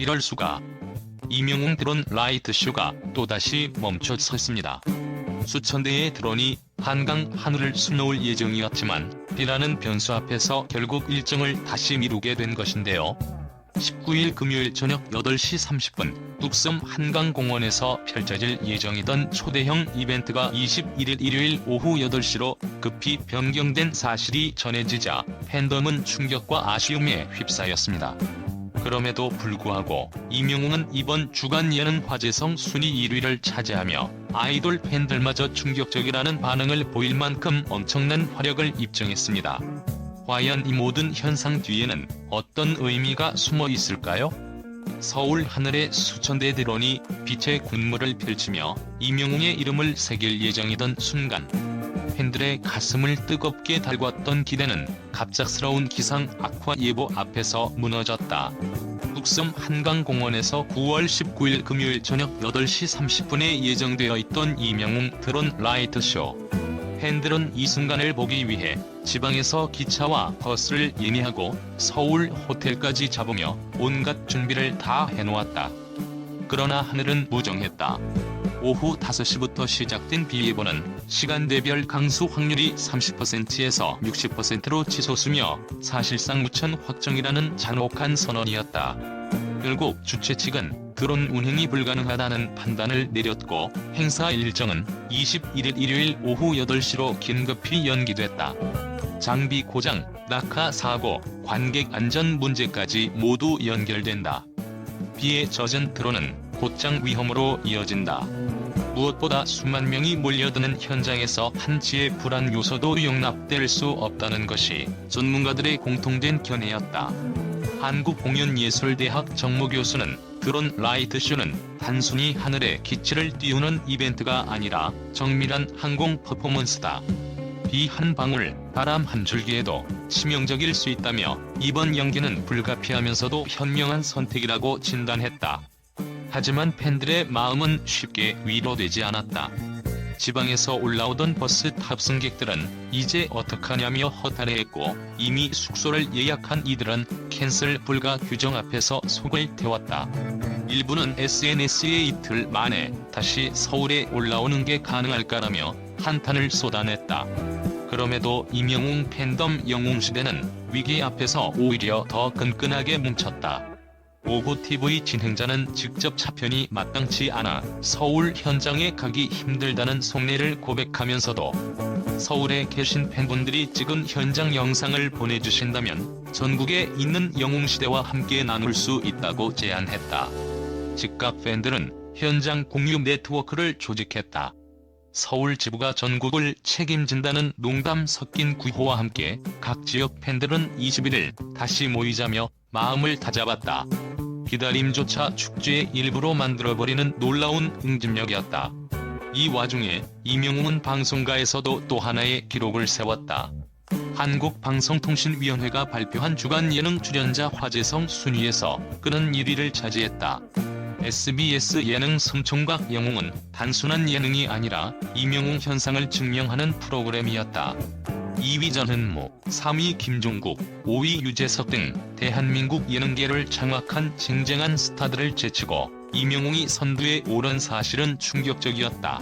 이럴 수가. 이명웅 드론 라이트 쇼가 또다시 멈춰섰습니다. 수천 대의 드론이 한강 하늘을 수놓을 예정이었지만 비라는 변수 앞에서 결국 일정을 다시 미루게 된 것인데요. 19일 금요일 저녁 8시 30분 뚝섬 한강공원에서 펼쳐질 예정이던 초대형 이벤트가 21일 일요일 오후 8시로 급히 변경된 사실이 전해지자 팬덤은 충격과 아쉬움에 휩싸였습니다. 그럼에도 불구하고 이명웅은 이번 주간 예능 화제성 순위 1위를 차지하며 아이돌 팬들마저 충격적이라는 반응을 보일 만큼 엄청난 화력을 입증했습니다. 과연 이 모든 현상 뒤에는 어떤 의미가 숨어 있을까요? 서울 하늘에 수천 대 드론이 빛의 군무를 펼치며 이명웅의 이름을 새길 예정이던 순간 팬들의 가슴을 뜨겁게 달궜던 기대는 갑작스러운 기상 악화 예보 앞에서 무너졌다. 뚝섬 한강공원에서 9월 19일 금요일 저녁 8시 30분에 예정되어 있던 이명웅 드론 라이트쇼. 팬들은 이 순간을 보기 위해 지방에서 기차와 버스를 예매하고 서울 호텔까지 잡으며 온갖 준비를 다 해놓았다. 그러나 하늘은 무정했다. 오후 5시부터 시작된 비 예보는 시간대별 강수 확률이 30%에서 60%로 치솟으며 사실상 무천 확정이라는 잔혹한 선언이었다. 결국 주최 측은 드론 운행이 불가능하다는 판단을 내렸고 행사 일정은 21일 일요일 오후 8시로 긴급히 연기됐다. 장비 고장, 낙하 사고, 관객 안전 문제까지 모두 연결된다. 비에 젖은 드론은 곧장 위험으로 이어진다. 무엇보다 수만 명이 몰려드는 현장에서 한치의 불안 요소도 용납될 수 없다는 것이 전문가들의 공통된 견해였다. 한국공연예술대학 정모 교수는 드론 라이트쇼는 단순히 하늘에 기치를 띄우는 이벤트가 아니라 정밀한 항공 퍼포먼스다. 비 한 방울, 바람 한 줄기에도 치명적일 수 있다며 이번 연기는 불가피하면서도 현명한 선택이라고 진단했다. 하지만 팬들의 마음은 쉽게 위로되지 않았다. 지방에서 올라오던 버스 탑승객들은 이제 어떡하냐며 허탈해했고 이미 숙소를 예약한 이들은 캔슬 불가 규정 앞에서 속을 태웠다. 일부는 SNS에 이틀 만에 다시 서울에 올라오는 게 가능할까라며 한탄을 쏟아냈다. 그럼에도 이명웅 팬덤 영웅시대는 위기 앞에서 오히려 더 끈끈하게 뭉쳤다. 오고 TV 진행자는 직접 차편이 마땅치 않아 서울 현장에 가기 힘들다는 속내를 고백하면서도 서울에 계신 팬분들이 찍은 현장 영상을 보내주신다면 전국에 있는 영웅시대와 함께 나눌 수 있다고 제안했다. 즉각 팬들은 현장 공유 네트워크를 조직했다. 서울 지부가 전국을 책임진다는 농담 섞인 구호와 함께 각 지역 팬들은 21일 다시 모이자며 마음을 다잡았다. 기다림조차 축제의 일부로 만들어버리는 놀라운 응집력이었다. 이 와중에 이명웅은 방송가에서도 또 하나의 기록을 세웠다. 한국방송통신위원회가 발표한 주간 예능 출연자 화제성 순위에서 그는 1위를 차지했다. SBS 예능 성총각 영웅은 단순한 예능이 아니라 이명웅 현상을 증명하는 프로그램이었다. 2위 전은모, 3위 김종국, 5위 유재석 등 대한민국 예능계를 장악한 쟁쟁한 스타들을 제치고 이명웅이 선두에 오른 사실은 충격적이었다.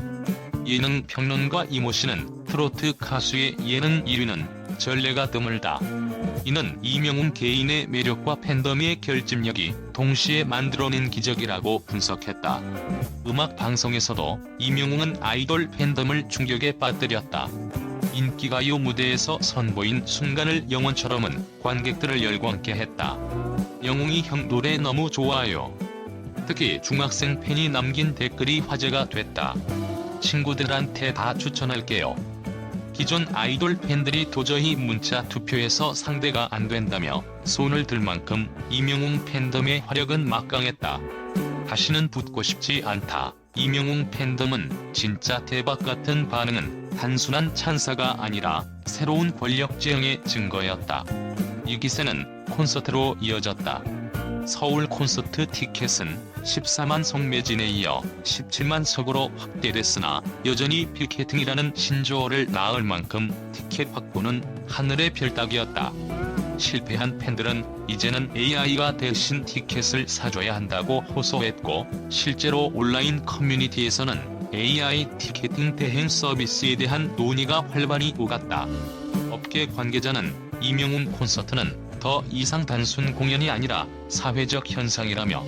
예능 평론가 이모 씨는 트로트 가수의 예능 1위는 전례가 드물다. 이는 이명웅 개인의 매력과 팬덤의 결집력이 동시에 만들어낸 기적이라고 분석했다. 음악 방송에서도 이명웅은 아이돌 팬덤을 충격에 빠뜨렸다. 인기가요 무대에서 선보인 순간을 영원처럼은 관객들을 열광케 했다. 영웅이 형 노래 너무 좋아요. 특히 중학생 팬이 남긴 댓글이 화제가 됐다. 친구들한테 다 추천할게요. 기존 아이돌 팬들이 도저히 문자 투표에서 상대가 안 된다며 손을 들 만큼 이명웅 팬덤의 화력은 막강했다. 다시는 붙고 싶지 않다. 이명웅 팬덤은 진짜 대박 같은 반응은 단순한 찬사가 아니라 새로운 권력 제형의 증거였다. 이 기세는 콘서트로 이어졌다. 서울 콘서트 티켓은 14만 석 매진에 이어 17만 석으로 확대됐으나 여전히 빌케팅이라는 신조어를 낳을 만큼 티켓 확보는 하늘의 별 따기였다. 실패한 팬들은 이제는 AI가 대신 티켓을 사줘야 한다고 호소했고 실제로 온라인 커뮤니티에서는 AI 티켓팅 대행 서비스에 대한 논의가 활발히 오갔다. 업계 관계자는 이명웅 콘서트는 더 이상 단순 공연이 아니라 사회적 현상이라며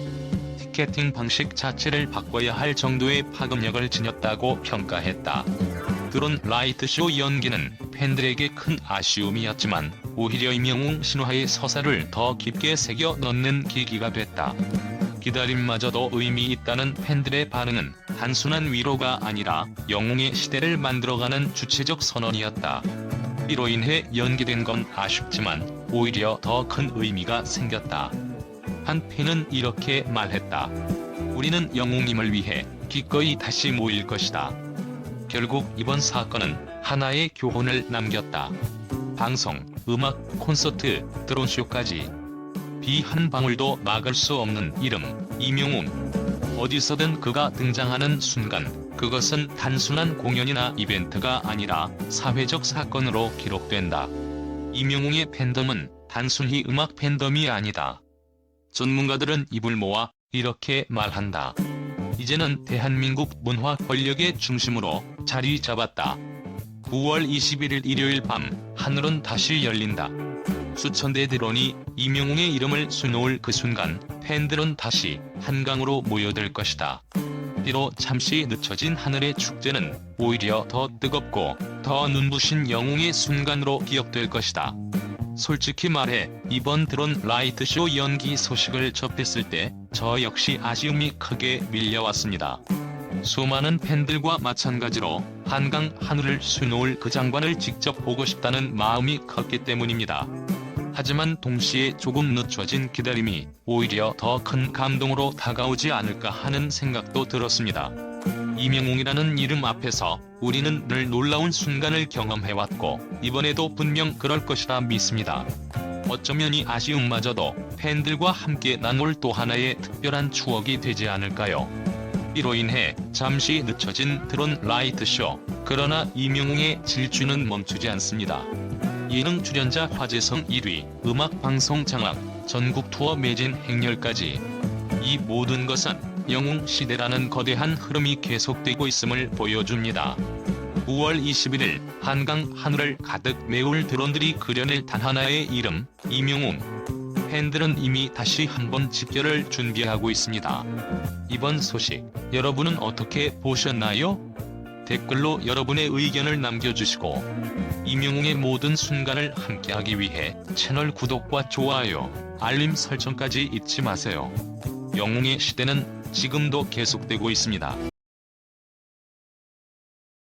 티켓팅 방식 자체를 바꿔야 할 정도의 파급력을 지녔다고 평가했다. 드론 라이트쇼 연기는 팬들에게 큰 아쉬움이었지만 오히려 이명웅 신화의 서사를 더 깊게 새겨 넣는 계기가 됐다. 기다림마저도 의미 있다는 팬들의 반응은 단순한 위로가 아니라 영웅의 시대를 만들어가는 주체적 선언이었다. 이로 인해 연기된 건 아쉽지만 오히려 더 큰 의미가 생겼다. 한 팬은 이렇게 말했다. 우리는 영웅님을 위해 기꺼이 다시 모일 것이다. 결국 이번 사건은 하나의 교훈을 남겼다. 방송, 음악, 콘서트, 드론쇼까지 비 한 방울도 막을 수 없는 이름, 이명웅. 어디서든 그가 등장하는 순간, 그것은 단순한 공연이나 이벤트가 아니라 사회적 사건으로 기록된다. 이명웅의 팬덤은 단순히 음악 팬덤이 아니다. 전문가들은 입을 모아 이렇게 말한다. 이제는 대한민국 문화 권력의 중심으로 자리 잡았다. 9월 21일 일요일 밤 하늘은 다시 열린다. 수천 대 드론이 이명웅의 이름을 수놓을 그 순간 팬들은 다시 한강으로 모여들 것이다. 비록 잠시 늦춰진 하늘의 축제는 오히려 더 뜨겁고 더 눈부신 영웅의 순간으로 기억될 것이다. 솔직히 말해 이번 드론 라이트쇼 연기 소식을 접했을 때 저 역시 아쉬움이 크게 밀려왔습니다. 수많은 팬들과 마찬가지로 한강 하늘을 수놓을 그 장관을 직접 보고 싶다는 마음이 컸기 때문입니다. 하지만 동시에 조금 늦춰진 기다림이 오히려 더 큰 감동으로 다가오지 않을까 하는 생각도 들었습니다. 이명웅이라는 이름 앞에서 우리는 늘 놀라운 순간을 경험해왔고 이번에도 분명 그럴 것이라 믿습니다. 어쩌면 이 아쉬움마저도 팬들과 함께 나눌 또 하나의 특별한 추억이 되지 않을까요? 이로 인해 잠시 늦춰진 드론 라이트쇼 그러나 이명웅의 질주는 멈추지 않습니다. 예능 출연자 화제성 1위, 음악 방송 장악, 전국 투어 매진 행렬까지 이 모든 것은 영웅 시대라는 거대한 흐름이 계속되고 있음을 보여줍니다. 9월 21일 한강 하늘을 가득 메울 드론들이 그려낼 단 하나의 이름 이명웅 팬들은 이미 다시 한번 집결을 준비하고 있습니다. 이번 소식 여러분은 어떻게 보셨나요? 댓글로 여러분의 의견을 남겨주시고 이명웅의 모든 순간을 함께하기 위해 채널 구독과 좋아요, 알림 설정까지 잊지 마세요. 영웅의 시대는 지금도 계속되고 있습니다.